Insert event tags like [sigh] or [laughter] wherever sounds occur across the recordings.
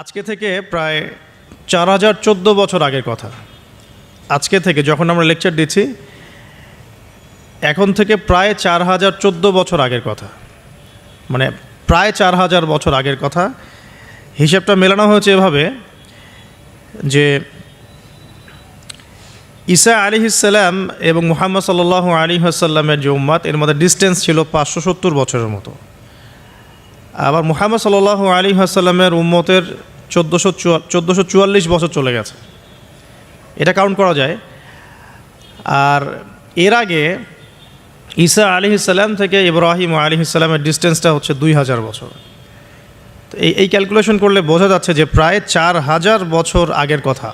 আজকে থেকে প্রায় চার হাজার চোদ্দ বছর আগের কথা। আজকে থেকে যখন আমরা লেকচার দিচ্ছি, এখন থেকে প্রায় চার হাজার চোদ্দ বছর আগের কথা। মানে প্রায় চার হাজার বছর আগের কথা। হিসেবটা মেলানো হয়েছে এভাবে যে ঈসা আলী ইসাল্লাম এবং মুহাম্মদ সাল্লাহ আলী আসাল্লামের যে উম্মাদ এর মধ্যে ডিস্টেন্স ছিল পাঁচশো সত্তর বছরের মতো। আবার মুহাম্মদ সাল্লাহ আলী আসাল্লামের উম্মতের চোদ্দোশো চোদ্দোশো চুয়াল্লিশ বছর চলে গেছে। এটা কাউন্ট করা যায়। আর এর আগে ঈসা আলী ইসাল্লাম থেকে ইব্রাহিম আলী ইসাল্লামের ডিস্টেন্সটা হচ্ছে দুই হাজার বছর। তো এই এই ক্যালকুলেশন করলে বোঝা যাচ্ছে যে প্রায় চার হাজার বছর আগের কথা।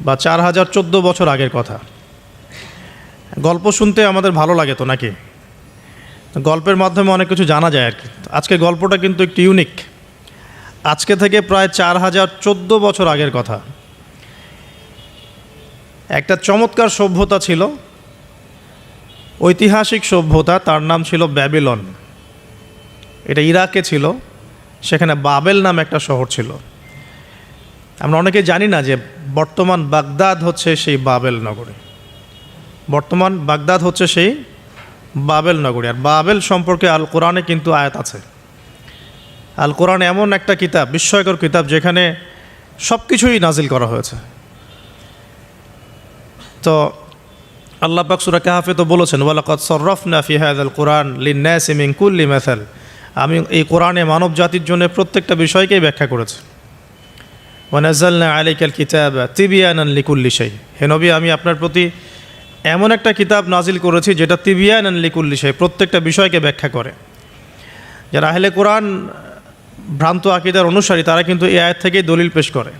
বা চার হাজার চোদ্দ বছর আগের কথা। গল্প শুনতে আমাদের ভালো লাগে তো নাকি? গল্পের মাধ্যমে অনেক কিছু জানা যায় আর কি। আজকে গল্পটা কিন্তু একটু ইউনিক আজকে থেকে প্রায় চার হাজার চোদ্দ বছর আগের কথা। একটা চমৎকার সভ্যতা ছিল। ঐতিহাসিক সভ্যতা, তার নাম ছিল ব্যাবিলন। এটা ইরাকে ছিল। সেখানে বাবেল নাম একটা শহর ছিল। আমরা অনেকে জানি না যে বর্তমান বাগদাদ হচ্ছে সেই বাবেল নগরী। বর্তমান বাগদাদ হচ্ছে সেই বাবেল নগরী। আর বাবেল সম্পর্কে আল কোরআনে কিন্তু আয়াত আছে। আল কোরআন এমন একটা কিতাব, বিস্ময়কর কিতাব, যেখানে সব কিছুই নাজিল করা হয়েছে। তো আল্লাহ পাক সুরা কাহাফে তো বলেছেন ওয়ালাকাত সরফ না ফিহাদ আল কোরআন লিন্নাস মিন কুল্লি মেথাল আমি এই কোরআনে মানব জাতির জন্য প্রত্যেকটা বিষয়কেই ব্যাখ্যা করেছি। ওয়ানাজালনা আলাইকাল কিতাব তিবিয়ানান লিকুল্লি শাই। হে নবী, আমি আপনার প্রতি এমন একটা কিতাব নাজিল করেছি যেটা তিবিয়ানান লিকুল্লি শাই, প্রত্যেকটা বিষয়কে ব্যাখ্যা করে। যারা আহলে কোরআন ভ্রান্ত আকিদার অনুসারী, তারা কিন্তু এ আয়াত থেকেই দলিল পেশ করে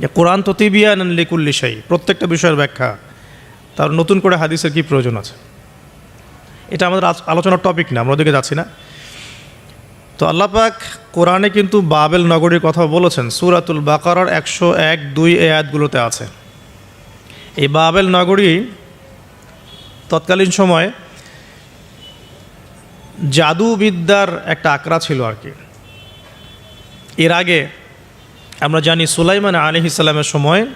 যে কোরআন তো তিবিয়ানান লিকুল্লি শাই, প্রত্যেকটা বিষয়ের ব্যাখ্যা। তার নতুন করে হাদিসের কি প্রয়োজন আছে? এটা আমাদের আলোচনার টপিক না, আমরা ওদিকে যাচ্ছি না। তো আল্লাপাক কোরআনে কিন্তু বাবেল নগরীর কথা বলেছেন, সুরাতুল বাকারার একশো এক দুই এ আয়াতগুলোতে আছে। এই বাবেল নগরী তৎকালীন সময়ে জাদুবিদ্যার একটা আকড়া ছিল আর কি। এর আগে আমরা জানি সুলাইমান আলি ইসলামের সময়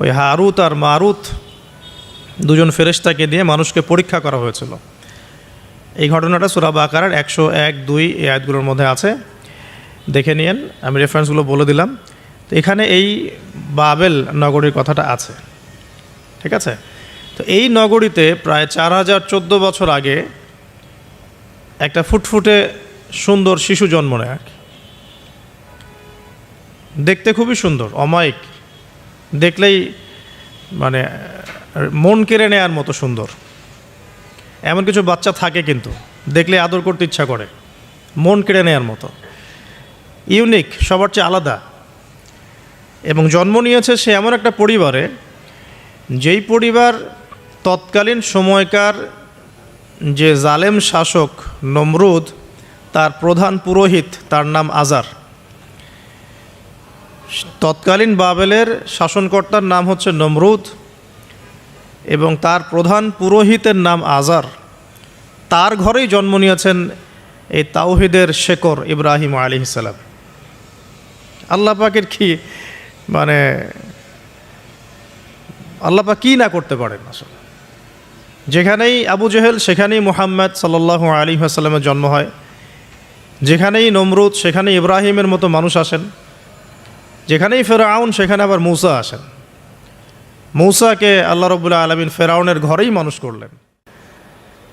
ওই হারুত আর মারুত দুজন ফেরেশতাকে দিয়ে মানুষকে পরীক্ষা করা হয়েছিল। এই ঘটনাটা সুরাব আকারের একশো এক, দুই এই আয়াতগুলোর মধ্যে আছে। দেখে নিয়েন, আমি রেফারেন্সগুলো বলে দিলাম। তো এখানে এই বাবেল নগরীর কথাটা আছে। ঠিক আছে? তো এই নগরীতে প্রায় চার হাজার চোদ্দ বছর আগে একটা ফুটফুটে সুন্দর শিশু জন্ম নেয় দেখতে খুবই সুন্দর, অমায়িক। দেখলেই মানে মন কেড়ে নেয়ার মতো সুন্দর। এমন কিছু বাচ্চা থাকে কিন্তু, দেখলে আদর করতে ইচ্ছা করে, মন কেড়ে নেয়ার মতো। ইউনিক, সবার চেয়ে আলাদা। এবং জন্ম নিয়েছে সে এমন একটা পরিবারে, যেই পরিবার তৎকালীন সময়কার যে জালেম শাসক নমরুদ, তার প্রধান পুরোহিত, তার নাম আজার। তৎকালীন বাবেলের শাসনকর্তার নাম হচ্ছে নমরুদ এবং তার প্রধান পুরোহিতের নাম আজার। তার ঘরেই জন্ম নিয়েছেন এই তাওহিদের শেকর ইব্রাহিম আলী সালাম। আল্লাহ পাকের কি মানে আল্লাহ পাক কী না করতে পারেন আসলে? যেখানেই আবু জেহেল, সেখানেই মুহাম্মদ সাল্লাহ আলী আসাল্লামের জন্ম হয়। যেখানেই নমরুদ সেখানে ইব্রাহিমের মতো মানুষ আসেন। যেখানেই ফেরাউন, সেখানে আবার মৌসা আসেন। মৌসাকে আল্লাহ রবুল্লা আলমিন ফেরাউনের ঘরেই মানুষ করলেন।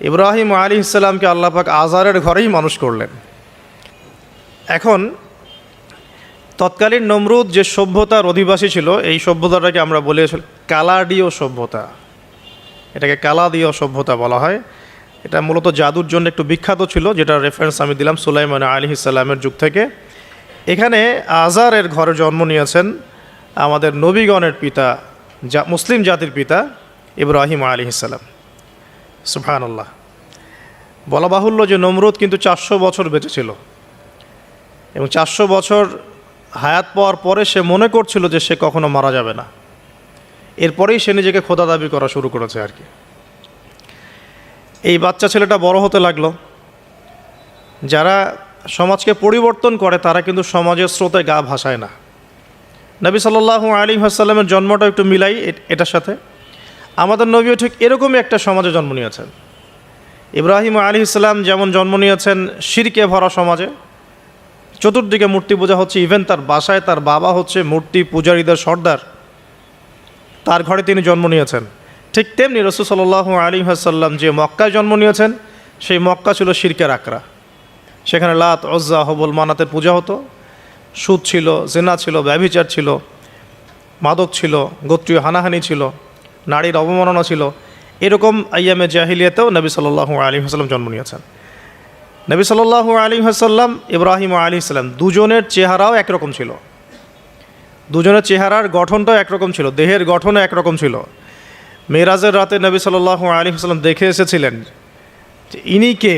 ইব্রাহিম আলী ইসলামকে আল্লাহ পাক আজারের ঘরেই মানুষ করলেন। এখন তৎকালীন নমরুদ যে সভ্যতার অধিবাসী ছিল, এই সভ্যতাটাকে আমরা বলে কালাডিও সভ্যতা। এটাকে কালাদীয় সভ্যতা বলা হয়। এটা মূলত জাদুর জন্য একটু বিখ্যাত ছিল, যেটা রেফারেন্স আমি দিলাম সুলাইমান আলী ইসলামের যুগ থেকে। এখানে আজারের ঘরে জন্ম নিয়েছেন আমাদের নবীগণের পিতা যা মুসলিম জাতির পিতা ইব্রাহিম আলী ইসাল্লাম সুফান আল্লাহ বলা বাহুল্য যে নমরুদ কিন্তু চারশো বছর বেঁচে ছিল। এবং চারশো বছর হায়াত পাওয়ার পরে সে মনে করছিল যে সে কখনো মারা যাবে না। এরপরেই সে নিজেকে খোদা দাবি করা শুরু করেছে আর কি। এই বাচ্চা ছেলেটা বড় হতে লাগল। যারা সমাজকে পরিবর্তন করে, তারা কিন্তু সমাজের স্রোতে গা ভাসায় না। নবী সাল্লাল্লাহু আলী হাসাল্লামের জন্মটা একটু মিলাই এটার সাথে। আমাদের নবীও ঠিক এরকমই একটা সমাজে জন্ম নিয়েছেন। ইব্রাহিম আলী ইসলাম যেমন জন্ম নিয়েছেন শিরকে ভরা সমাজে, চতুর্দিকে মূর্তি পূজা হচ্ছে, ইভেন তার বাসায় তার বাবা হচ্ছে মূর্তি পূজারীদের সর্দার। তার ঘরে তিনি জন্ম নিয়েছেন। ঠিক তেমনি রসুল সাল্লাহ আলী হাসাল্লাম যে মক্কায় জন্ম নিয়েছেন, সেই মক্কা ছিল শিরকের আকরা সেখানে লাত অজ্জা হবল, মানাতের পূজা হতো। সুদ ছিল, জেনা ছিল, ব্যভিচার ছিল, মাদক ছিল, গোত্রীয় হানাহানি ছিল, নারীর অবমাননা ছিল। এরকম আইয়ামে জাহিলিয়াতেও নবী সাল্লাহু আলী হাসাল্লাম জন্ম নিয়েছেন। নবী সাল্লাহু আলী হাসাল্লাম ইব্রাহিম আলী ইসলাম দুজনের চেহারাও একরকম ছিল। দুজনের চেহারার গঠনটাও একরকম ছিল, দেহের গঠনও একরকম ছিল। মেরাজের রাতে নবী সাল্লাহু আলী হাসাল্লাম দেখে এসেছিলেন যে ইনি কে,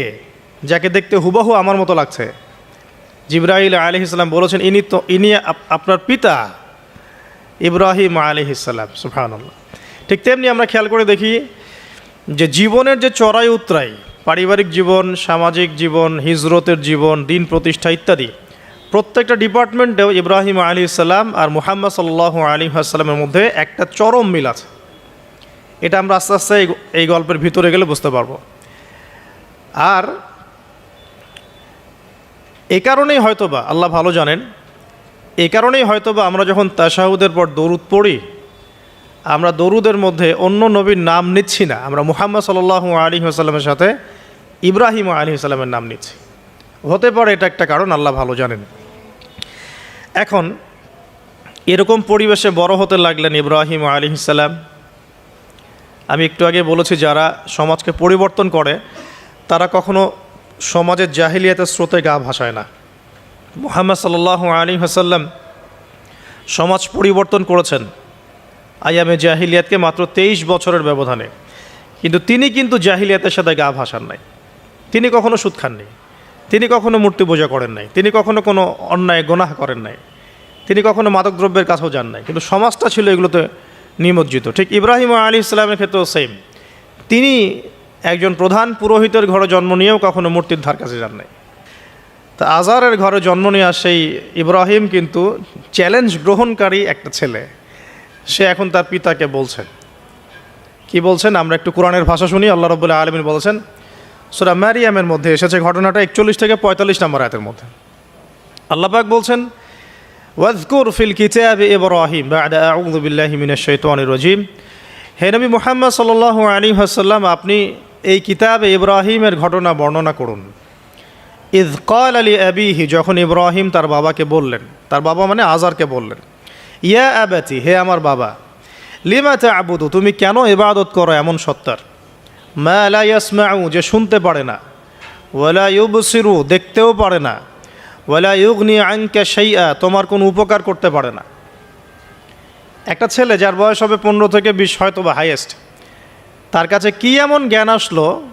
যাকে দেখতে হুবাহু আমার মতো লাগছে। জিব্রাহিল আলী ইসলাম বলেছেন, ইনি তো, ইনি আপনার পিতা ইব্রাহিম আলী ইসলাম সুফানুল্লাহ ঠিক তেমনি আমরা খেয়াল করে দেখি যে জীবনের যে চড়াই উতরাই পারিবারিক জীবন, সামাজিক জীবন, হিজরতের জীবন, দিন প্রতিষ্ঠা ইত্যাদি প্রত্যেকটা ডিপার্টমেন্টেও ইব্রাহিম আলী ইসলাম আর মুহাম্মদ সাল্লাহ আলী আসসালামের মধ্যে একটা চরম মিল আছে। এটা আমরা আস্তে আস্তে এই- গল্পের ভিতরে গেলে বুঝতে পারব। আর এ কারণেই হয়তোবা, আল্লাহ ভালো জানেন, এ কারণেই হয়তোবা আমরা যখন তাশাহুদের পর দরুদ পড়ি, আমরা দরুদের মধ্যে অন্য নবীর নাম নিচ্ছি না। আমরা মুহাম্মদ সাল্লাহ আলী আসাল্লামের সাথে ইব্রাহিম আলী আসাল্লামের নাম নিচ্ছি। হতে পারে এটা একটা কারণ, আল্লাহ ভালো জানেন। এখন এরকম পরিবেশে বড় হতে লাগলেন ইব্রাহিম আলী ইসাল্লাম আমি একটু আগে বলেছি, যারা সমাজকে পরিবর্তন করে, তারা কখনো সমাজের জাহিলিয়াতের স্রোতে গা ভাসায় না। মোহাম্মদ সাল্লাহ আলী হাসাল্লাম সমাজ পরিবর্তন করেছেন আয়ামে জাহিলিয়াতকে মাত্র তেইশ বছরের ব্যবধানে। কিন্তু তিনি কিন্তু জাহিলিয়াতের সাথে গা ভাসান নাই। তিনি কখনো সুদ খাননি। তিনি কখনো মূর্তি পূজা করেন নাই, তিনি কখনো কোনো অন্যায়, গোনাহ করেন নাই, তিনি কখনো মাদকদ্রব্যের কাছেও যান নাই। কিন্তু সমাজটা ছিল এগুলোতে নিমজ্জিত। ঠিক ইব্রাহিম আলী ইসলামের ক্ষেত্রেও সেম তিনি একজন প্রধান পুরোহিতের ঘরে জন্ম নিয়েও কখনো মূর্তির ধার কাছে যান নাই। তা আজারের ঘরে জন্ম নেওয়া সেই ইব্রাহিম কিন্তু চ্যালেঞ্জ গ্রহণকারী একটা ছেলে। সে এখন তার পিতাকে বলছেন। কি বলছেন? আমরা একটু কোরআনের ভাষা শুনি, আল্লাহ রবুল্লাহ আলমিন বলেছেন সুরা ম্যারিয়ামের মধ্যে এসেছে ঘটনাটা একচল্লিশ থেকে পঁয়তাল্লিশ নম্বর আয়াতের মধ্যে। আল্লাপাক বলছেন, ওয়াজকুর ফিল কিতাব ইব্রাহিম বাদা মিনাশ শাইতানির রাজিম। হে নবী মুহাম্মদ সাল্লাল্লাহু আলাইহি ওয়াসাল্লাম, আপনি এই কিতাবে ইব্রাহিমের ঘটনা বর্ণনা করুন। ইদ কল আলী আবিহি, যখন ইব্রাহিম তার বাবাকে বললেন, তার বাবা মানে আজারকে বললেন, ইয়া আবাতি, হে আমার বাবা, লিমা আবুদু তুমি কেন ইবাদত করো এমন সত্তার? মা লা ইয়াসমাউ, যে শুনতে পারে না। ওয়ালা ইউবসিরু, দেখতেও পারে না। ওয়ালা ইউগনি আনকা শাইআ তোমার কোনো উপকার করতে পারে না। একটা ছেলে যার বয়স হবে পনেরো থেকে বিশ হয়তো বা হাইয়েস্ট তার কাছে কি এমন জ্ঞান আসলো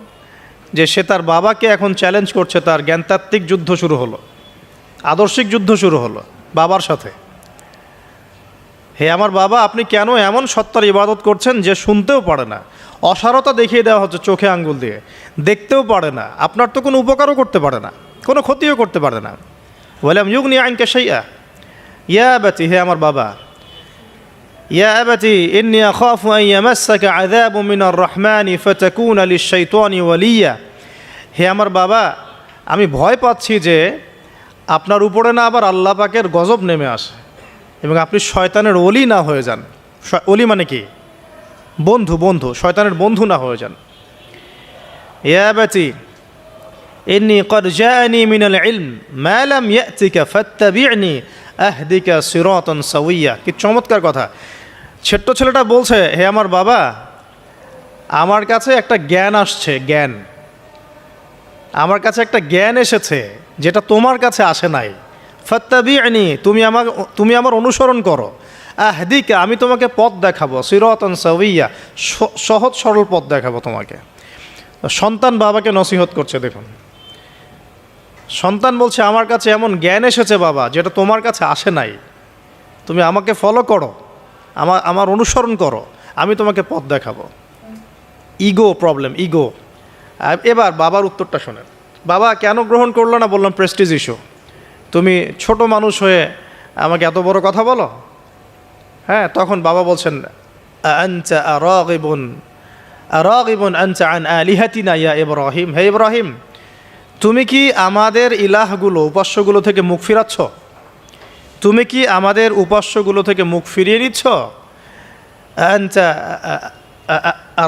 যে সে তার বাবাকে এখন চ্যালেঞ্জ করছে, তার জ্ঞানতাত্ত্বিক যুদ্ধ শুরু হলো। আদর্শিক যুদ্ধ শুরু হলো বাবার সাথে। হে আমার বাবা, আপনি কেন এমন সত্তার ইবাদত করছেন যে শুনতেও পারে না? অসারতা দেখিয়ে দেওয়া হচ্ছে চোখে আঙ্গুল দিয়ে। দেখতেও পারে না। আপনার তো কোনো উপকারও করতে পারে না। কোনো ক্ষতিও করতে পারে না। বললাম ইউগ নিয়ে আইনকে সেইয়া ইয়া ব্যাচি হে আমার বাবা। ইয়া ব্যাচি ইন্নি আখাফু আন ইয়ামাসসাকা আযাবুম মিনার রহমানি ফাতাকুনা লিশ-শাইতানি ওয়ালিয়া। হে আমার বাবা, আমি ভয় পাচ্ছি যে আপনার উপরে না আবার আল্লাহ পাকের গজব নেমে আসে। এবং আপনি শয়তানের অলি না হয়ে যান। অলি মানে কি? বন্ধু বন্ধু, শয়তানের বন্ধু না হয়ে যান। মিনাল কি চমৎকার কথা। ছোট্ট ছেলেটা বলছে, হে আমার বাবা, আমার কাছে একটা জ্ঞান আসছে, জ্ঞান। আমার কাছে একটা জ্ঞান এসেছে, যেটা তোমার কাছে আসে নাই। ফত্তাবিআনি তুমি আমার তুমি আমার অনুসরণ করো। আহদিকা, আমি তোমাকে পথ দেখাবো, সিরতন সাউইয়া স- সহজ সরল পথ দেখাবো তোমাকে। সন্তান বাবাকে নসিহত করছে, দেখুন। সন্তান বলছে, আমার কাছে এমন জ্ঞান এসেছে বাবা, যেটা তোমার কাছে আসে নাই। তুমি আমাকে ফলো করো আমার আমার অনুসরণ করো, আমি তোমাকে পথ দেখাবো। ইগো প্রবলেম ইগো এবার বাবার উত্তরটা শোনেন। বাবা, কেন গ্রহণ করল না? বললাম প্রেস্টিজ ইস্যু তুমি ছোট মানুষ হয়ে আমাকে এত বড় কথা বলো? হ্যাঁ তখন বাবা বলছেন আনচা আরাগিবুন আরাগিবুন আনচা আন আলিহাতিনা ইয়া ইব্রাহিম? হে ইব্রাহিম, তুমি কি আমাদের ইলাহগুলো, উপাস্যগুলো থেকে মুখ ফিরাচ্ছ? তুমি কি আমাদের উপাস্যগুলো থেকে মুখ ফিরিয়ে নিচ্ছ? আনচা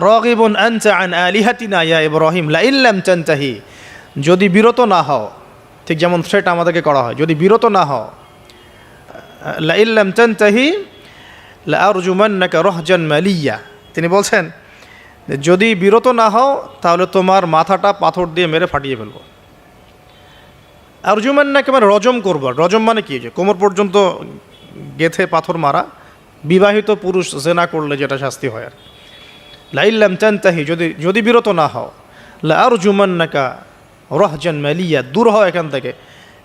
রাগিবুন আনচা আন আলিহাতিনা ইয়া ইব্রাহিম, লা ইল্লাম তানতাহি। যদি বিরত না হও ঠিক যেমন থ্রেট আমাদেরকে করা হয়। যদি বিরত না হও লা ইল্লাম তানতাহি লা আরজুমান্নাকা রহজান মালিয়া। তিনি বলছেন, যদি বিরত না হও, তাহলে তোমার মাথাটা পাথর দিয়ে মেরে ফাটিয়ে ফেলব। আরজুমান্নাকে মানে রজম করব। রজম মানে কি? যে কোমর পর্যন্ত গেথে পাথর মারা, বিবাহিত পুরুষ জেনা করলে যেটা শাস্তি হয় আর লাইল্লাম চান্তাহি যদি যদি বিরত না হও লা আর জুমান্নাকা রহজান মালিয়া, দূর হও এখান থেকে।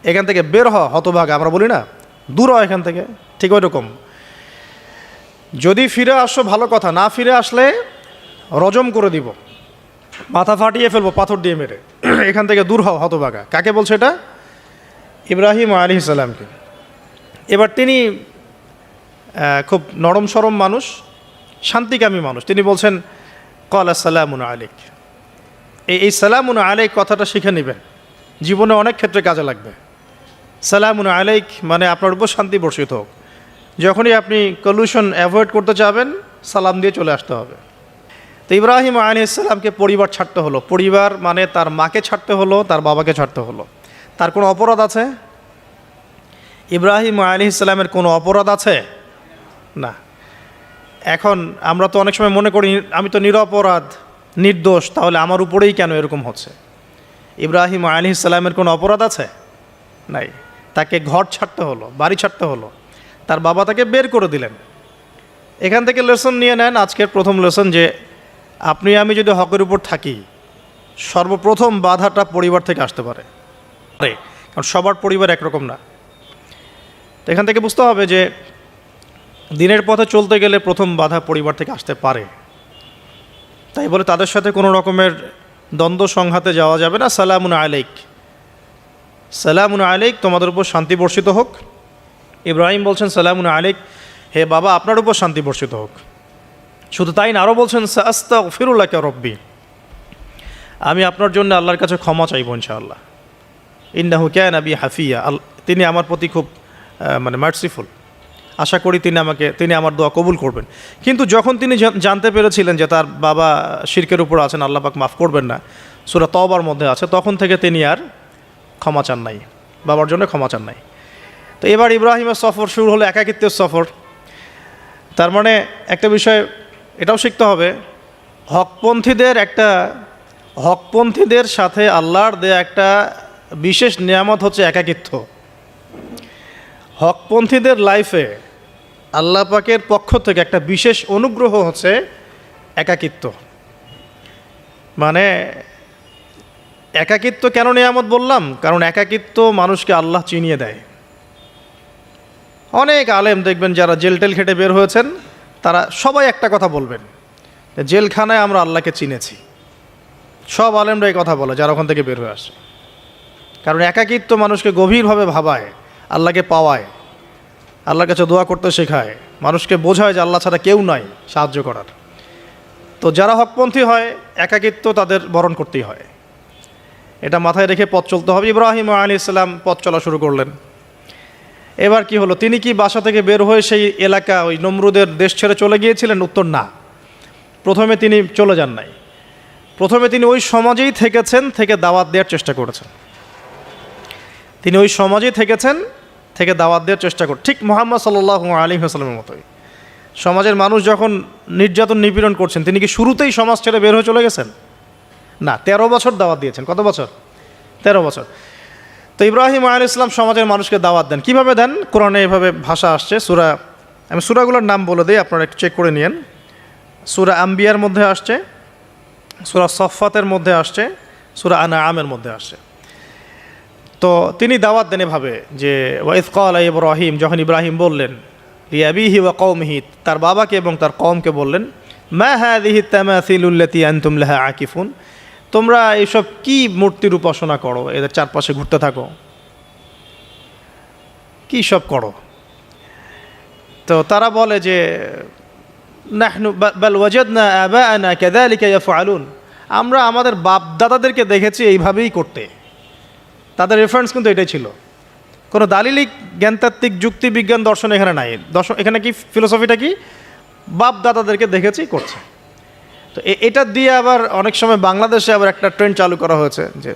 এখান থেকে বের হও হতভাগ, আমরা বলি না, দূর হও এখান থেকে, ঠিক ওই রকম যদি ফিরে আসো, ভালো কথা, না ফিরে আসলে রজম করে দিব। মাথা ফাটিয়ে ফেলব, পাথর দিয়ে মেরে। [clears throat] এখান থেকে দূর হও হতভাগা। কাকে বলছে এটা? ইব্রাহিম আলী সালামকে। এবার তিনি খুব নরম সরম মানুষ, শান্তিকামী মানুষ। তিনি বলছেন, কল সালামুন আলিক এই সালামুন আলাইক কথাটা শিখে নেবেন। জীবনে অনেক ক্ষেত্রে কাজে লাগবে। সালামুন আলাইক মানে আপনার উপর শান্তি বর্ষিত হোক। যখনই আপনি কলিউশন অ্যাভয়েড করতে চাবেন সালাম দিয়ে চলে আসতে হবে। তো ইব্রাহিম আলী ইসলামকে পরিবার ছাড়তে হলো। পরিবার মানে তার মাকে ছাড়তে হলো, তার বাবাকে ছাড়তে হলো। তার কোনো অপরাধ আছে? ইব্রাহিম আলী ইসলামের কোনো অপরাধ আছে? না। এখন আমরা তো অনেক সময় মনে করি, আমি তো নিরপরাধ। নির্দোষ, তাহলে আমার উপরেই কেন এরকম হচ্ছে? ইব্রাহিম আলী ইসলামের কোনো অপরাধ আছে? নাই। তাকে ঘর ছাড়তে হলো, বাড়ি ছাড়তে হলো। তার বাবা তাকে বের করে দিলেন। এখান থেকে লেসন নিয়ে নেন আজকের প্রথম লেসন যে, আপনি, আমি যদি হকের উপর থাকি, সর্বপ্রথম বাধাটা পরিবার থেকে আসতে পারে। কারণ সবার পরিবার একরকম না। তো এখান থেকে বুঝতে হবে যে, দিনের পথে চলতে গেলে প্রথম বাধা পরিবার থেকে আসতে পারে। তাই বলে তাদের সাথে কোনো রকমের দ্বন্দ্ব সংঘাতে যাওয়া যাবে না। সালামুন আলাইক। সালামুন আলাইক, তোমাদের উপর শান্তি বর্ষিত হোক। ইব্রাহিম বলছেন, সালামুন আলাইক, হে বাবা, আপনার উপর শান্তি বর্ষিত হোক। শুধু তাই না আরও বলছেন সাস্তা ফিরুল্লাহকে রব্বি। আমি আপনার জন্য আল্লাহর কাছে ক্ষমা চাইব ইনশাআল্লাহ। ইন্নাহু ক্যান আবি হাফিয়া। তিনি আমার প্রতি খুব মানে মার্সিফুল আশা করি তিনি আমাকে, তিনি আমার দোয়া কবুল করবেন। কিন্তু যখন তিনি জানতে পেরেছিলেন যে তার বাবা শিরকের উপর আছেন, আল্লাহ পাক মাফ করবেন না, সুরা তবার মধ্যে আছে, তখন থেকে তিনি আর ক্ষমা চান নাই। বাবার জন্য ক্ষমা চান নাই। তো এবার ইব্রাহিমের সফর শুরু হলো একাকিত্বের সফর। তার মানে একটা বিষয়, এটাও শিখতে হবে, হকপন্থীদের একটা, হকপন্থীদের সাথে আল্লাহর দেয়া একটা বিশেষ নিয়ামত হচ্ছে একাকিত্ব। হকপন্থীদের লাইফে আল্লাহ পাকের পক্ষ থেকে একটা বিশেষ অনুগ্রহ হচ্ছে একাকিত্ব। মানে একাকিত্ব কেন নিয়ামত বললাম? কারণ একাকিত্ব মানুষকে আল্লাহ চিনিয়ে দেয়। অনেক আলেম দেখবেন যারা জেল টেল খেটে বের হয়েছেন, তারা সবাই একটা কথা বলবেন জেলখানায় আমরা আল্লাহকে চিনেছি। সব আলেমরা এই কথা বলে, যারা ওখান থেকে বের হয়ে আসে। কারণ একাকিত্ব মানুষকে গভীরভাবে ভাবায়, আল্লাহকে পাওয়ায়। আল্লাহর কাছে দোয়া করতে শেখায়। মানুষকে বোঝায় যে আল্লাহ ছাড়া কেউ নাই সাহায্য করার। তো যারা হকপন্থী হয়, একাকিত্ব তাদের বরণ করতেই হয়। এটা মাথায় রেখে পথ চলতে হবে। ইব্রাহিম আলী ইসলাম পথ চলা শুরু করলেন। এবার কি হলো? তিনি কি বাসা থেকে বের হয়ে সেই এলাকা, ওই নমরুদের দেশ ছেড়ে চলে গিয়েছিলেন? উত্তর না। প্রথমে তিনি চলে যান নাই। প্রথমে তিনি ওই সমাজেই থেকেছেন, থেকে দাওয়াত দেওয়ার চেষ্টা করেছেন। তিনি ওই সমাজেই থেকেছেন থেকে দাওয়াত দেওয়ার চেষ্টা করেন ঠিক মোহাম্মদ সাল্লাহ আলী হাসলামের মতোই। সমাজের মানুষ যখন নির্যাতন নিপীড়ন করছেন, তিনি কি শুরুতেই সমাজ ছেড়ে বের হয়ে চলে গেছেন? না, তেরো বছর দাওয়াত দিয়েছেন। কত বছর? তেরো বছর। তো ইব্রাহিম আল ইসলাম সমাজের মানুষকে দাওয়াত দেন। কীভাবে দেন? কোরআনে এভাবে ভাষা আসছে, সুরা আমি সুরাগুলোর নাম বলে দিই, আপনারা একটু চেক করে নিন সুরা আম্বিয়ার মধ্যে আসছে, সুরা সফাতের মধ্যে আসছে, সুরা আনা আমের মধ্যে আসছে। তো তিনি দাওয়াত দেন এভাবে যে ওয়াইদ কল ইব্রাহিম, যখন ইব্রাহিম বললেন রিয়াবিহি ওয়া কৌমহি তার বাবাকে এবং তার কমকে বললেন, মা হ্যাদিহি তামাসিলুল্লাতি আনতুম লাহা আকিফুন, তোমরা এইসব কি মূর্তির উপাসনা করো? এদের চারপাশে ঘুরতে থাকো। কী সব করো? তো তারা বলে যে আমরা আমাদের বাপ দাদাদেরকে দেখেছি এইভাবেই করতে। তাদের রেফারেন্স কিন্তু এটাই ছিল। কোনো দালিলিক, জ্ঞানতাত্ত্বিক যুক্তি বিজ্ঞান দর্শন এখানে নাই। দর্শন, এখানে কি ফিলোসফিটা কি? বাপ দাদাদেরকে দেখেছি, করছে। তো এটা দিয়ে আবার অনেক সময় বাংলাদেশে আবার একটা ট্রেন্ড চালু করা হয়েছে যে,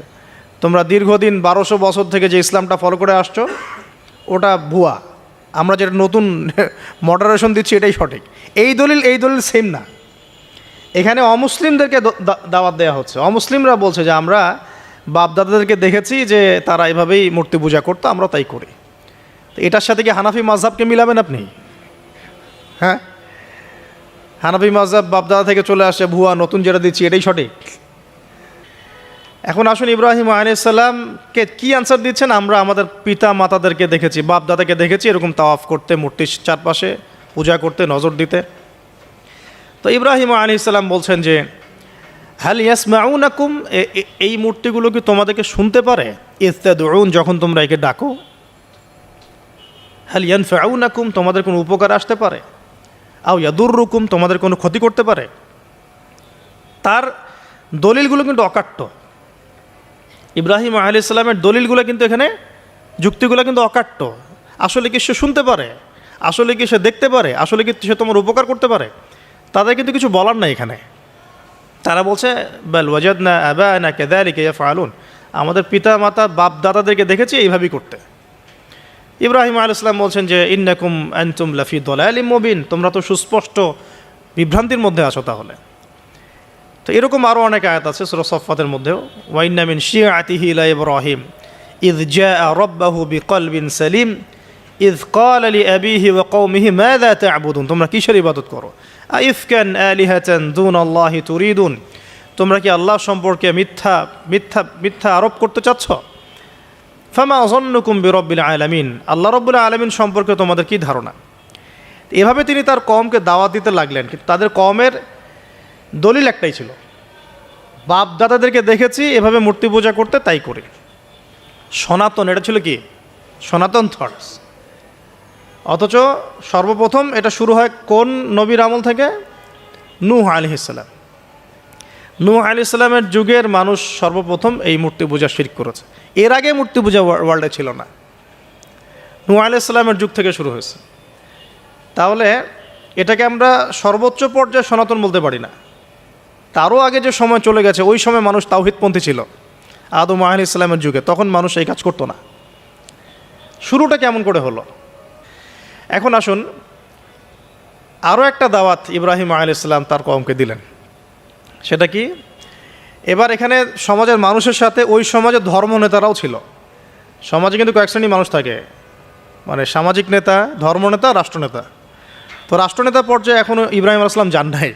তোমরা দীর্ঘদিন বারোশো বছর থেকে যে ইসলামটা ফলো করে আসছো, ওটা ভুয়া। আমরা যেটা নতুন [laughs] মডারেশন দিচ্ছি, এটাই সঠিক। এই দলিল এই দলিল সেম না। এখানে অমুসলিমদেরকে দাওয়াত দেওয়া হচ্ছে। অমুসলিমরা বলছে যে, আমরা বাপদাদাদেরকে দেখেছি যে তারা এভাবেই মূর্তি পূজা করতো আমরা তাই করি। তো এটার সাথে কি হানাফি মাজহাবকে মিলাবেন আপনি? হ্যাঁ। হানাফি মাজহাব বাপদাদা থেকে চলে আসে ভুয়া নতুন যেটা দিচ্ছি এটাই সঠিক? এখন আসুন ইব্রাহিম আলাইসাল্লামকে কি আনসার দিচ্ছেন? আমরা আমাদের পিতা মাতাদেরকে দেখেছি বাপ দাদাকে দেখেছি এরকম তাওয়াফ করতে মূর্তির চারপাশে পূজা করতে নজর দিতে। তো ইব্রাহিম আলী ইসলাম বলছেন যে হ্যাল ইয়াসমাউনাকুম এ- এ- এই মূর্তিগুলো কি তোমাদেরকে শুনতে পারে? ইস্তাদুন যখন তোমরা একে ডাকো। হ্যাল ইয়ানফাউনাকুম তোমাদের কোনো উপকার আসতে পারে। আও ইয়াদুররুকুম তোমাদের কোনো ক্ষতি করতে পারে। তার দলিলগুলো কিন্তু অকাট্য। ইব্রাহিম আলী ইসলামের দলিলগুলো কিন্তু এখানে, যুক্তিগুলো কিন্তু অকাট্য। আসলে কি সে শুনতে পারে? আসলে কি সে দেখতে পারে? আসলে কি সে তোমার উপকার করতে পারে? তাদের কিন্তু কিছু বলার নাই এখানে। তারা বলছে বেল ওয়াজাদ না আবা না কেদা আলী কে ফালুন আমাদের পিতা মাতা বাপ দাদাদেরকে দেখেছি এইভাবেই করতে ইব্রাহিম আল ইসলাম বলছেন যে ইন্নাকুম আনতুম লাফি দলায়ালি মুবিন তোমরা তো সুস্পষ্ট বিভ্রান্তির মধ্যে আছো তাহলে তো এরকম আরও অনেক আয়াত আছে সুরা সফাতের মধ্যেও ওয়াইনামিন শিয়া আতিহি ইলা ইব্রাহিম ইদ জা রব্বাহু বিকলবিন সালিম ইদ قال لأبيه وقومه ماذا تعبدون তোমরা কিসের ইবাদত করো আইফকান আলিহাতান দুন আল্লাহি তুরিদুন। তোমরা কি আল্লাহ সম্পর্কে মিথ্যা মিথ্যা মিথ্যা আরোপ করতে চাচ্ছ? ফামা অজন্নকুম বিরব্বিল আলামিন। আল্লাহ রব্বুল আলমিন সম্পর্কে তোমাদের কি ধারণা? এভাবে তিনি তার কমকে দাওয়াত দিতে লাগলেন, কিন্তু তাদের কমের দলিল একটাই ছিল। বাপ দাদাদেরকে দেখেছি, এভাবে মূর্তি পূজা করতে তাই করি। সনাতন, এটা ছিল কি? সনাতন থটস অথচ সর্বপ্রথম এটা শুরু হয় কোন নবীর আমল থেকে? নূহ আলি ইসলাম নূহ আলি ইসলামের যুগের মানুষ সর্বপ্রথম এই মূর্তি পূজা শিরক করেছে। এর আগে মূর্তি পূজা ওয়ার্ল্ডে ছিল না। নূহ আলি ইসলামের যুগ থেকে শুরু হয়েছে। তাহলে এটাকে আমরা সর্বোচ্চ পর্যায়ে সনাতন বলতে পারি না। তারও আগে যে সময় চলে গেছে, ওই সময় মানুষ তাওহিদপন্থী ছিল। আদম আহ ইসলামের যুগে, তখন মানুষ এই কাজ করতো না। শুরুটা কেমন করে হলো? এখন আসুন আরও একটা দাওয়াত ইব্রাহিম আহ ইসলাম তার কমকে দিলেন। সেটা কি? এবার এখানে সমাজের মানুষের সাথে ওই সমাজের ধর্ম নেতারাও ছিল। সমাজে কিন্তু কয়েক শ্রেণি মানুষ থাকে। মানে সামাজিক নেতা ধর্মনেতা রাষ্ট্রনেতা তো রাষ্ট্রনেতা পর্যায়ে এখনও ইব্রাহিম আসলাম যান নাই।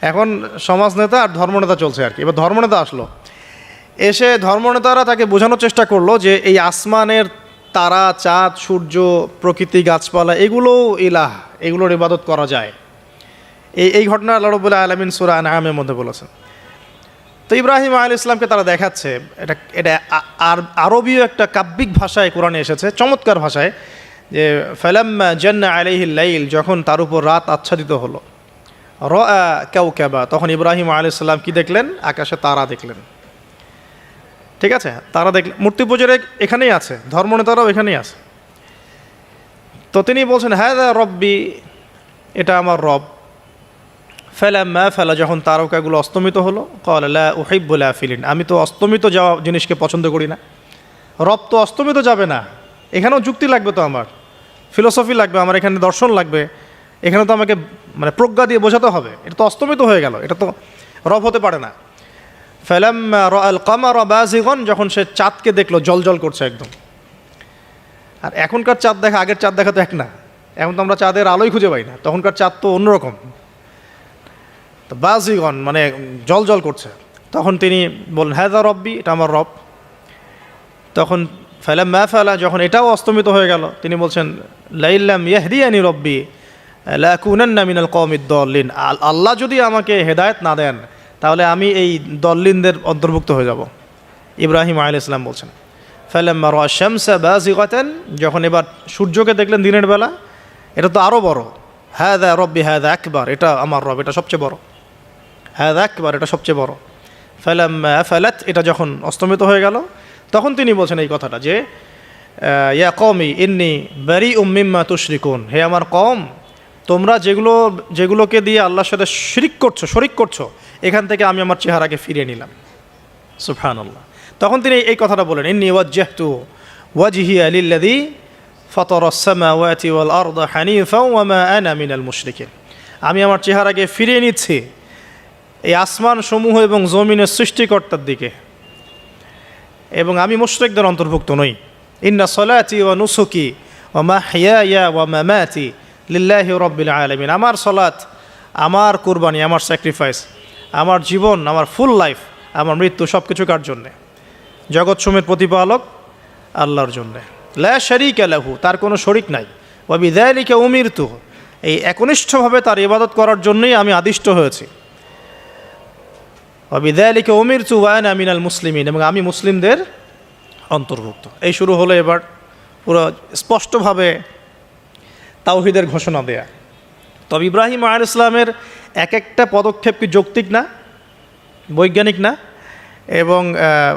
এখন সমাজ নেতা আর ধর্মনেতা চলছে আর কি। এবার ধর্মনেতা আসলো। এসে ধর্মনেতারা তাকে বোঝানোর চেষ্টা করল যে এই আসমানের তারা, চাঁদ, সূর্য, প্রকৃতি, গাছপালা, এগুলোও ইলাহ, এগুলোর ইবাদত করা যায়। এই এই ঘটনা আল্লাহ রবুল্লাহ আলমিন সুরা আনামের মধ্যে বলেছেন। তো ইব্রাহিম আল ইসলামকে তারা দেখাচ্ছে, এটা এটা আর, আরবীয় একটা কাব্যিক ভাষায় কোরআনে এসেছে, চমৎকার ভাষায়, যে, ফেলাম্মা জান্না লাইল, যখন তার উপর রাত আচ্ছাদিত হলো। র কেউ কেবা তখন ইব্রাহিম আল ইসলাম কি দেখলেন? আকাশে তারা দেখলেন। ঠিক আছে? তারা দেখলেন মূর্তি পুজোর এখানেই আছে, ধর্মনেতারাও এখানেই আছে। তো তিনি বলছেন হ্যাঁ রব্বি, এটা আমার রব, ফেলা ম্যা ফেলা, যখন তারকাগুলো অস্তমিত হলো কলা উহাইবুল ফিলিন আমি তো অস্তমিত যাওয়া জিনিসকে পছন্দ করি না। রব তো অস্তমিত যাবে না। এখানেও যুক্তি লাগবে তো আমার, ফিলোসফি লাগবে, আমার এখানে দর্শন লাগবে। এখানে তো আমাকে মানে প্রজ্ঞা দিয়ে বোঝাতে হবে। এটা তো অস্তমিত হয়ে গেল, এটা তো রব হতে পারে না। ফেলাম র আল কামার বাজিগন যখন সে চাঁদকে দেখল জল জল করছে একদম। আর এখনকার চাঁদ দেখা, আগের চাঁদ দেখা তো এক না। এখন তো আমরা চাঁদের আলোই খুঁজে পাই না। তখনকার চাঁদ তো অন্যরকম। তো বাজিগন মানে জল জল করছে। তখন তিনি বললেন হ্যাঁ দা রব্বি, এটা আমার রব। তখন ফেলাম ম্যা ফেলা, যখন এটাও অস্তমিত হয়ে গেল, তিনি বলছেন লাইল্লাম ইয়াহদিয়ানি রব্বি লাকুনান্না মিনাল কওমিদ দলিন আল্লাহ যদি আমাকে হেদায়েত না দেন তাহলে আমি এই দল্লিনদের অন্তর্ভুক্ত হয়ে যাব। ইব্রাহিম আল ইসলাম বলছেন, ফালাম্মা রা শামসা বাজিগাতান যখন এবার সূর্যকে দেখলেন দিনের বেলা, এটা তো আরও বড় হ্যাঁ দা রব্বি হ্যাঁ দা একবার এটা আমার রব, এটা সবচেয়ে বড় হ্যাঁ দা একবার এটা সবচেয়ে বড়। ফালাম্মা ফালাত এটা যখন অস্তমিত হয়ে গেল, তখন তিনি বলছেন এই কথাটা যে ইয়া কমি ইন্নি বারি উম্মিম্মা তুশরিকুন হে আমার কম তোমরা যেগুলো, যেগুলোকে দিয়ে আল্লাহর সাথে শিরিক করছ, শরিক করছ, এখান থেকে আমি আমার চেহারাকে ফিরিয়ে নিলাম। সুফহানুল্লাহ তখন তিনি এই কথাটা বলেন, ইন্নি ওয়াজ্জাহতু ওয়াজহি আলিল্লাদি ফতর সামাওয়াতি ওয়াল আরদ হানিফা ওয়া মা আনা মিনাল মুশরিকিন। আমি আমার চেহারাকে ফিরিয়ে নিচ্ছি এই আসমান সমূহ এবং জমিনের সৃষ্টিকর্তার দিকে। এবং আমি মুশরিকদের অন্তর্ভুক্ত নই। ইন্না সলাতি ওয়া নুসুকি ওয়া মাহিয়া ওয়া ম্যাচি লিল্লাহি রাব্বিল আলামিন। আমার সলাত, আমার কুরবানি, আমার স্যাক্রিফাইস আমার জীবন, আমার ফুল লাইফ আমার মৃত্যু সব কিছু কার জন্যে? জগৎ সুমের প্রতিপালক আল্লাহর জন্যে। লা শারিকা লাহু, তার কোনো শরিক নাই। ওয়া বিযালিকা উমিরতু, এই একনিষ্ঠভাবে তার ইবাদত করার জন্যই আমি আদিষ্ট হয়েছি। অবিদায়ালিকে অমির চুয়ান আমিনাল মুসলিমিন, এবং আমি মুসলিমদের অন্তর্ভুক্ত। এই শুরু হলো এবার পুরো স্পষ্টভাবে তাওহিদের ঘোষণা দেয়া। তবে ইব্রাহিম আল ইসলামের এক একটা পদক্ষেপ কি যৌক্তিক না? বৈজ্ঞানিক না? এবং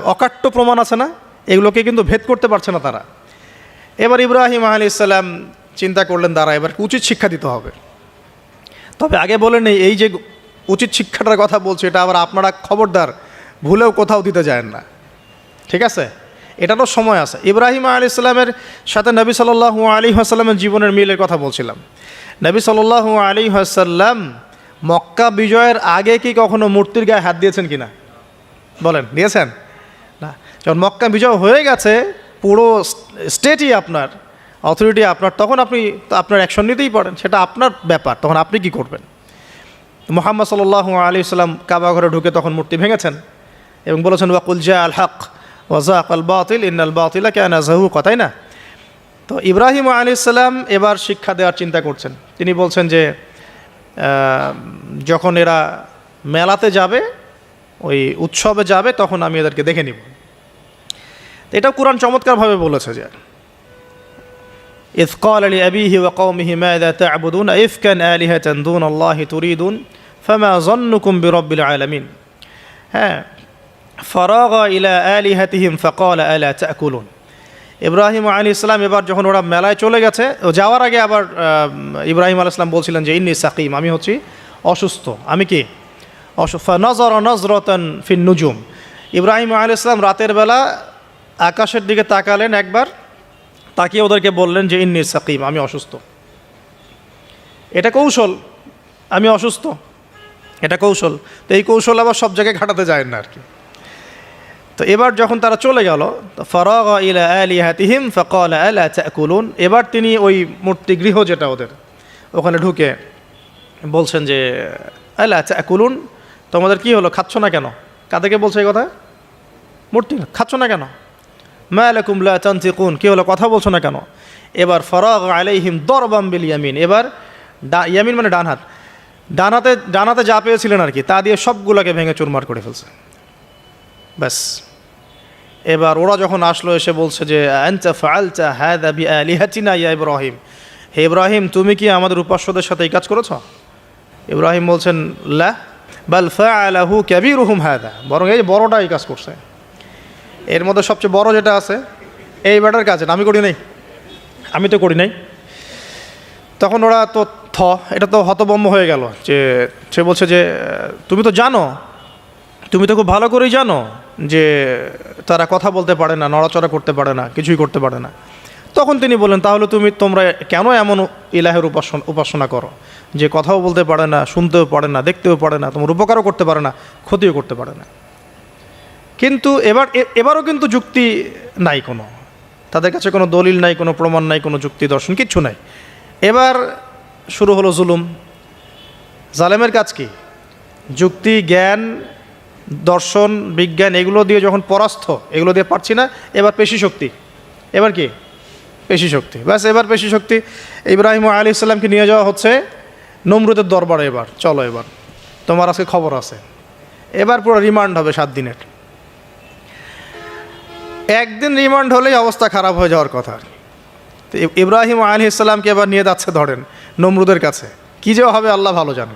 অকাট্য প্রমাণ আছে না? এগুলোকে কিন্তু ভেদ করতে পারছে না তারা। এবার ইব্রাহিম আলী ইসলাম চিন্তা করলেন দ্বারা এবার উচিত শিক্ষা দিতে হবে? তবে আগে বলে নেই, এই যে উচিত শিক্ষাটার কথা বলছি, এটা আবার আপনারা খবরদার ভুলেও কোথাও দিতে যায় না। ঠিক আছে? এটারও সময় আছে। ইব্রাহিম আলী ইসলামের সাথে নবী সাল্লাহ আলী আসাল্লামের জীবনের মিলের কথা বলছিলাম। নবী সাল্লাহ আলী আসাল্লাম মক্কা বিজয়ের আগে কি কখনো মূর্তির গায়ে হাত দিয়েছেন কিনা? বলেন, দিয়েছেন? না। যখন মক্কা বিজয় হয়ে গেছে, পুরো স্টেটই আপনার, অথরিটি আপনার, তখন আপনি আপনার অ্যাকশন নিতেই পারেন, সেটা আপনার ব্যাপার, তখন আপনি কি করবেন? মোহাম্মদ সাল্লাহ আলী সাল্লাম কাবা ঘরে ঢুকে তখন মূর্তি ভেঙেছেন এবং বলেছেন, ওয়াকুল জা আল হক। ওয়াজাকল বাতিল ইন্নাল বাতিলা কেন আজহু তাই না? তো ইব্রাহিম আলী ইসলাম এবার শিক্ষা দেওয়ার চিন্তা করছেন। তিনি বলছেন যে যখন এরা মেলাতে যাবে, ওই উৎসবে যাবে, তখন আমি এদেরকে দেখে নিব। এটা কোরআন চমৎকারভাবে বলেছে যে ইফকল আলী আবিহি ওয়াকৌমিহি মায়দাতাবুদুন ইফকান আলিহাতান দুন আল্লাহি তুরিদুন ফামা জন্নুকুম বিরব্বিল আলামিন। হ্যাঁ ফকল ইব্রাহিম আলী ইসলাম এবার যখন ওরা মেলায় চলে গেছে যাওয়ার আগে আবার ইব্রাহিম আলী ইসলাম বলছিলেন যে, ইন্নি সাকিম, আমি হচ্ছি অসুস্থ। আমি কি? অসুস্থ নজর নজরতন ফিন নুজুম। ইব্রাহিম আলী ইসলাম রাতের বেলা আকাশের দিকে তাকালেন একবার, তাকিয়ে ওদেরকে বললেন যে, ইন্নি সাকিম, আমি অসুস্থ। এটা কৌশল। আমি অসুস্থ। এটা কৌশল। তো এই কৌশল আবার সব জায়গায় ঘাটাতে যায় না আর কি। তো এবার যখন তারা চলে গেল ফরাগ ইলা আলিহাতিহিম ফকাল আলা তাকুলুন, এবার তিনি ওই মূর্তি গৃহ যেটা ওদের, ওখানে ঢুকে বলছেন যে, আলা তাকুলুন, তোমাদের কি হলো? খাচ্ছ না কেন? কাদেরকে বলছে এই কথা? মূর্তি খাচ্ছ না কেন? মালাকুম লা তানতিকুন কি হলো? কথা বলছো না কেন? এবার ফরাগ আলাইহিম দরবাম বিল ইয়ামিন, এবার ইয়ামিন মানে ডান হাত ডান হাতে ডান হাতে যা পেয়েছিলেন আর কি, তা দিয়ে সবগুলোকে ভেঙে চুরমার করে ফেলছে। ব্যাস। এবার ওরা যখন আসলো, এসে বলছে যে ইব্রাহিম? হে ইব্রাহিম, তুমি কি আমাদের উপাস্যদের সাথে এই কাজ করেছ? ইব্রাহিম বলছেন, লা, বাল বরং এই বড়টা এই কাজ করছে। এর মধ্যে সবচেয়ে বড় যেটা আছে, এই ব্যাটার কাজ আমি করি নাই। আমি তো করি নাই। তখন ওরা তো থ, এটা তো হতবম্ব হয়ে গেল যে, সে বলছে যে, তুমি তো জানো তুমি তো খুব ভালো করেই জানো যে তারা কথা বলতে পারে না, নড়াচড়া করতে পারে না, কিছুই করতে পারে না। তখন তিনি বললেন, তাহলে তুমি, তোমরা কেন এমন ইলাহের উপাসনা উপাসনা করো? যে কথাও বলতে পারে না, শুনতেও পারে না, দেখতেও পারে না, তোমার উপকারও করতে পারে না, ক্ষতিও করতে পারে না। কিন্তু এবার এবারও কিন্তু যুক্তি নাই কোনো। তাদের কাছে কোনো দলিল নাই, কোনো প্রমাণ নাই, কোনো যুক্তি দর্শন, কিচ্ছু নাই। এবার শুরু হলো জুলুম। জালেমের কাজ কি? যুক্তি, জ্ঞান দর্শন, বিজ্ঞান, এগুলো দিয়ে যখন পরাস্ত, এগুলো দিয়ে পারছি না, এবার পেশি শক্তি। এবার কি? পেশি শক্তি। ব্যাস, এবার পেশি শক্তি। ইব্রাহিম আলী ইসলামকে নিয়ে যাওয়া হচ্ছে নমরুদের দরবারে এবার। চলো এবার। তোমার আজকে খবর আছে। এবার পুরো রিমান্ড হবে সাত দিনের। একদিন রিমান্ড হলেই অবস্থা খারাপ হয়ে যাওয়ার কথা। তো ইব্রাহিম আলী ইসলামকে এবার নিয়ে যাচ্ছে ধরেন নমরুদের কাছে। কী যে হবে আল্লাহ ভালো জানেন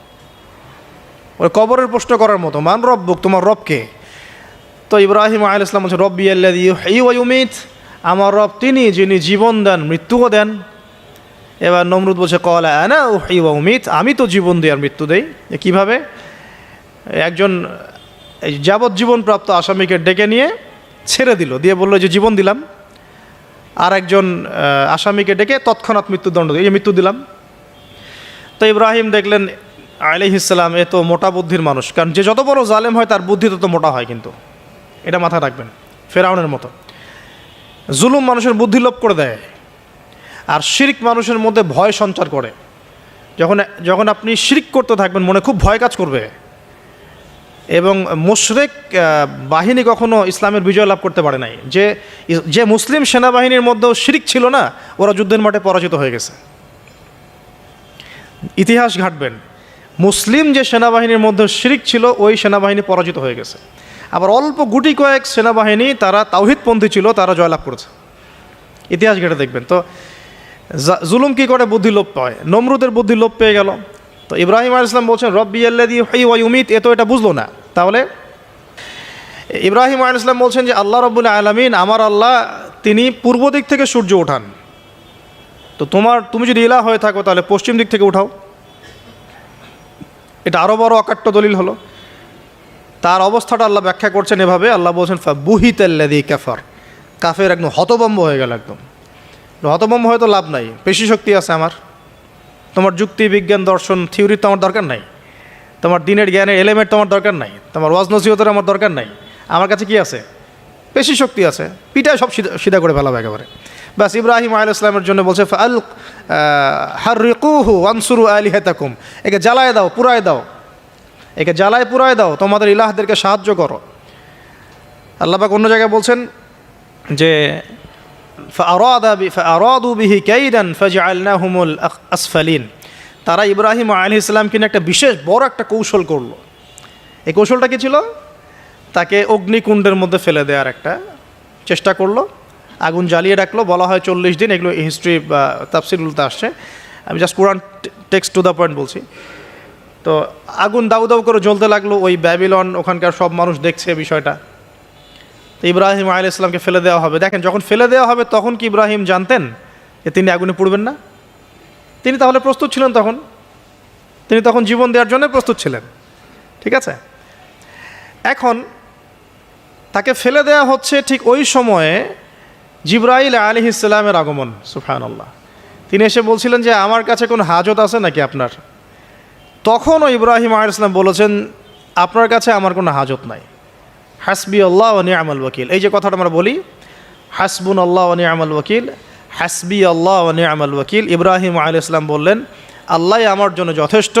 ওই কবরের প্রশ্ন করার মতো, মান রব বুক তোমার রবকে তো ইব্রাহিম আল ইসলাম বলছে রব্বি আল্লাহ আমার রব তিনি যিনি জীবন দেন, মৃত্যুও দেন। এবার নমরুদ বলছে, কলা আনা ওহি উমিত, আমি তো জীবন দিই আর মৃত্যু দেই। কীভাবে? একজন এই যাবজ্জীবন প্রাপ্ত আসামিকে ডেকে নিয়ে ছেড়ে দিল, দিয়ে বলল যে জীবন দিলাম। আর একজন আসামিকে ডেকে তৎক্ষণাৎ মৃত্যুদণ্ড, এই মৃত্যু দিলাম। তো ইব্রাহিম দেখলেন আলিহিসাল্লাম এ তো মোটা বুদ্ধির মানুষ। কারণ যে যত বড় জালেম হয়, তার বুদ্ধি তত মোটা হয় কিন্তু। এটা মাথায় রাখবেন। ফেরাউনের মতো। জুলুম মানুষের বুদ্ধি লোপ করে দেয়। আর শিরিক মানুষের মধ্যে ভয় সঞ্চার করে। যখন যখন আপনি শিরিক করতে থাকবেন, মনে খুব ভয় কাজ করবে। এবং মুশরেক বাহিনী কখনো ইসলামের বিজয় লাভ করতে পারে নাই। যে যে মুসলিম সেনাবাহিনীর মধ্যেও শিরিক ছিল না, ওরা যুদ্ধের মাঠে পরাজিত হয়ে গেছে। ইতিহাস ঘাটবেন। মুসলিম যে সেনাবাহিনীর মধ্যে শিরিক ছিল, ওই সেনাবাহিনী পরাজিত হয়ে গেছে। আবার অল্প গুটি কয়েক সেনাবাহিনী তারা তাওহিদপন্থী ছিল, তারা জয়লাভ করেছে। ইতিহাস ঘেটে দেখবেন। তো জুলুম কী করে বুদ্ধি লোপ পায়? নমরুদের বুদ্ধি লোপ পেয়ে গেল। তো ইব্রাহিম আল ইসলাম বলছেন, রব্বি আল্লাদি হই ওয়াই উমিত এ তো এটা বুঝলো না। তাহলে ইব্রাহিম আল ইসলাম বলছেন যে, আল্লাহ রব্বুল আলমিন আমার আল্লাহ, তিনি পূর্ব দিক থেকে সূর্য ওঠান তো তোমার, তুমি যদি ইলা হয়ে থাকো, তাহলে পশ্চিম দিক থেকে উঠাও। এটা আরও বড় অকাট্য দলিল হলো। তার অবস্থাটা আল্লাহ ব্যাখ্যা করছেন এভাবে। আল্লাহ বলছেন বুহিত আল্লাদি কাফার। কাফের একদম হতবম্ব হয়ে গেল একদম। হতবম্ব হয়তো লাভ নাই। পেশি শক্তি আছে আমার। তোমার যুক্তি, বিজ্ঞান, দর্শন, থিওরি তো আমার দরকার নাই। তোমার দিনের জ্ঞানের এলিমেন্ট তোমার দরকার নাই। তোমার ওয়াজ নসিহতের আমার দরকার নাই। আমার কাছে কি আছে? পেশি শক্তি আছে। পিঠায় সব সিধা সিধা করে ফেলাবে একেবারে। বাস ইব্রাহিম আল ইসলামের জন্য বলছে আল হারিকুহু আনসুরু আলি হেতাকুম একে জ্বালায় দাও পুরায় দাও। একে জ্বালায় পুরায় দাও। তোমাদের ইলাহদেরকে সাহায্য করো। আল্লাপাক অন্য জায়গায় বলছেন যে বিহি কাইদান ফাজআলনাহুমুল আসফালিন। তারা ইব্রাহিম আলী ইসলামকে নিয়ে একটা বিশেষ বড় একটা কৌশল করল। এই কৌশলটা কী ছিল? তাকে অগ্নিকুণ্ডের মধ্যে ফেলে দেওয়ার একটা চেষ্টা করল। আগুন জ্বালিয়ে রাখল, বলা হয় চল্লিশ দিন, এগুলো হিস্ট্রি তাফসিরগুলোতে আসছে। আমি জাস্ট কোরআন টেক্সট টু দ্য পয়েন্ট বলছি। তো আগুন দাউ দাউ করে জ্বলতে লাগল, ওই ব্যাবিলন, ওখানকার সব মানুষ দেখছে বিষয়টা। তো ইব্রাহিম আলী ইসলামকে ফেলে দেওয়া হবে। দেখেন, যখন ফেলে দেওয়া হবে, তখন কি ইব্রাহিম জানতেন যে তিনি আগুনে পুড়বেন না? তিনি তাহলে প্রস্তুত ছিলেন তখন? তিনি তখন জীবন দেওয়ার জন্য প্রস্তুত ছিলেন। ঠিক আছে? এখন তাকে ফেলে দেওয়া হচ্ছে ঠিক ওই সময়ে জিব্রাইল আলী ইসলামের আগমন সুফান আল্লাহ তিনি এসে বলছিলেন যে, আমার কাছে কোনো হাজত আছে নাকি আপনার? তখনও ইব্রাহিম আলী ইসলাম বলেছেন, আপনার কাছে আমার কোনো হাজত নাই। হাসবি আল্লাহ ও নিয়ামল ওয়াকিল। এই যে কথাটা আমরা বলি, হাসবুন আল্লাহ ও নিয়ামল ওয়াকিল, হাসবি আল্লাহ ও নিয়ামল ওয়াকিল। ইব্রাহিম আলী ইসলাম বললেন, আল্লাহ আমার জন্য যথেষ্ট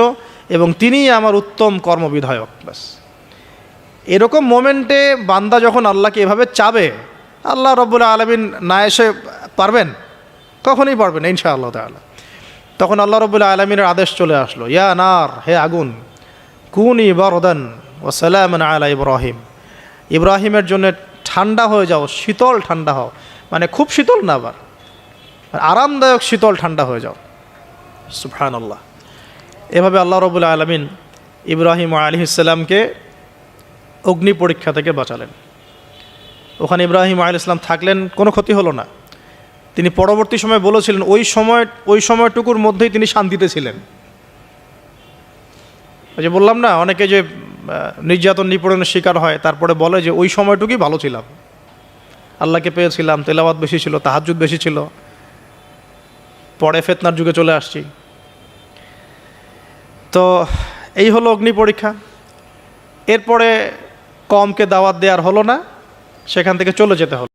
এবং তিনিই আমার উত্তম কর্মবিধায়ক। ব্যাস। এরকম মোমেন্টে বান্দা যখন আল্লাহকে এভাবে চাবে আল্লাহ রব্বুল আলমিন না এসে পারবেন? কখনই পারবেন ইনশা আল্লাহ তালা তখন আল্লাহ রব্বুল আলমিনের আদেশ চলে আসলো, ইয়া নার, হে আগুন, কুনি বরদান ও সালাম আলা ইব্রাহিম। ইব্রাহিমের জন্য ঠান্ডা হয়ে যাও, শীতল ঠান্ডা হও। মানে খুব শীতল না আবার আরামদায়ক শীতল ঠান্ডা হয়ে যাও। সুফহান আল্লাহ এভাবে আল্লাহ রবুল্লা আলমিন ইব্রাহিম আলী অগ্নি পরীক্ষা থেকে বাঁচালেন। ওখানে ইব্রাহিম আলী ইসলাম থাকলেন, কোনো ক্ষতি হলো না। তিনি পরবর্তী সময় বলেছিলেন, ওই সময়, ওই সময়টুকুর মধ্যেই তিনি শান্তিতে ছিলেন। যে বললাম না, অনেকে যে নির্যাতন নিপীড়নের শিকার হয়, তারপরে বলে যে, ওই সময়টুকুই ভালো ছিলাম। আল্লাহকে পেয়েছিলাম, তেলাওয়াত বেশি ছিল তাহাজুদ বেশি ছিল। পরে ফেতনার যুগে চলে আসছি। তো এই হলো অগ্নি পরীক্ষা। এরপরে কমকে দাওয়াত দেওয়ার হলো না। সেখান থেকে চলে যেতে হলো